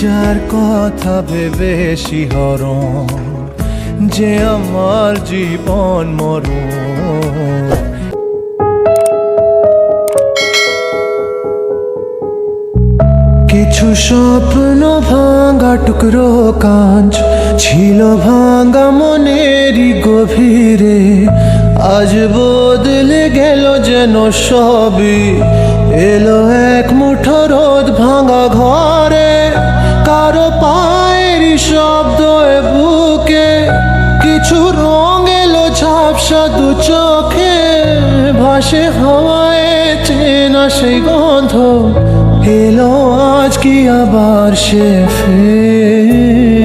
যার কথা ভেবে শিহরণ যে আমার জীবন মরণ। কিছু স্বপ্ন ভাঙা টুকরো কাঁচ ছিল ভাঙা মনেরই গভীরে। আজ বদলে গেল যেন সবই, এলো এক মুঠো রোদ ভাঙা ঘরে। কারও পায়ের শব্দ বুকে, কিছু রং এলো ঝাপসা দু চোখে, ভাসে হাওয়ায় চেনা সেই গন্ধ, এলো আজ কি আবার সে ফেরে?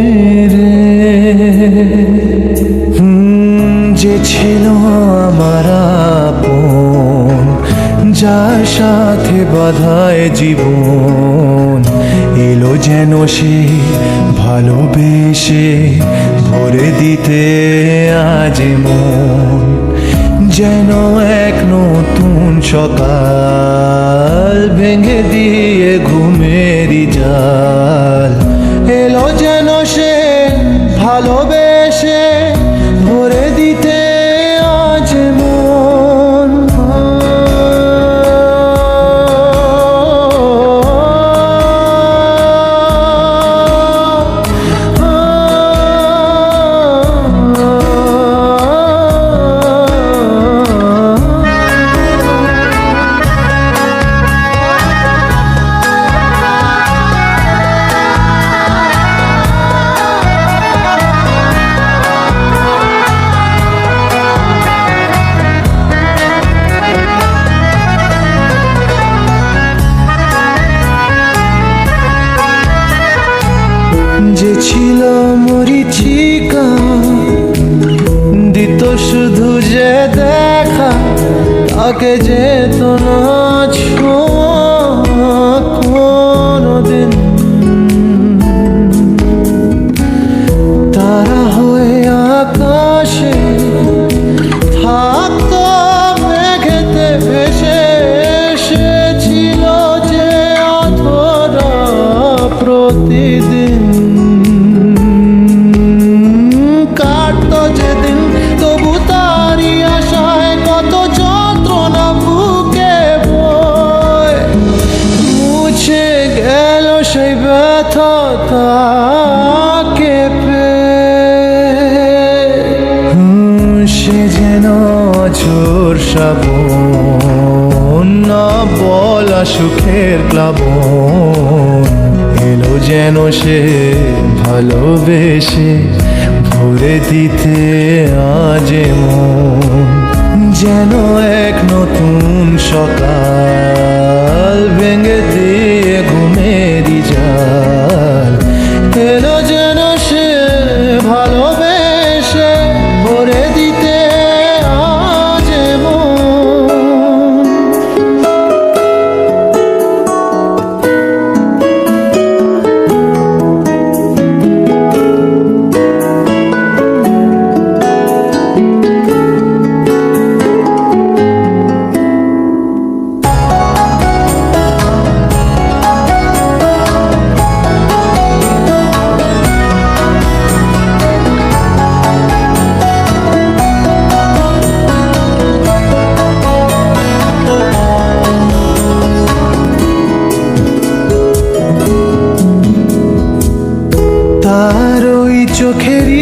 যে ছিল আমার আপন, যার সাথে বাধায় জীবন এলো যেন সে ভালোবেসে ভরে দিতে আজ মন, যেন এক নতুন সকাল ভেঙে দিয়ে ঘুমেরি জাল। এলো যেন সে ভালোবেসে দেখা তাকে যেত না ছোঁয়া শ্রাবণ না বলা সুখের প্লাবন। এলো যেন সে ভালোবেসে, ভরে দিতে আজ মন যেন এক নতুন সকাল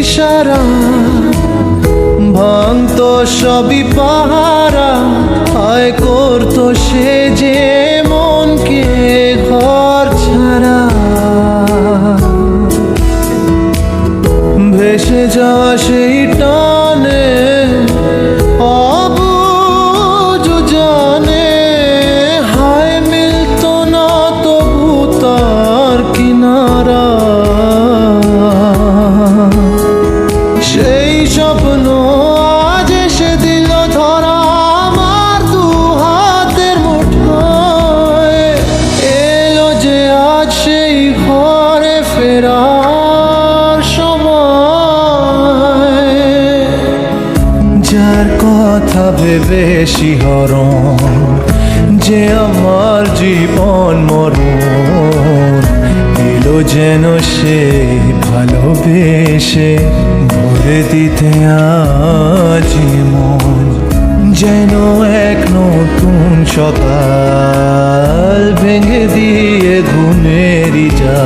ইশারা ভাঙত সবই পাহারা আয় করত সে যে মনকে ঘর ছাড়া। ভেসে যাওয়া সেই ভেবে শিহরণ যে আমার জীবন মরণ এলো যেন সে ভালোবেসে, ভরে দিতে আজি মন, যেন এক নতুন সকাল ভেঙে দিয়ে ঘুমেরই যা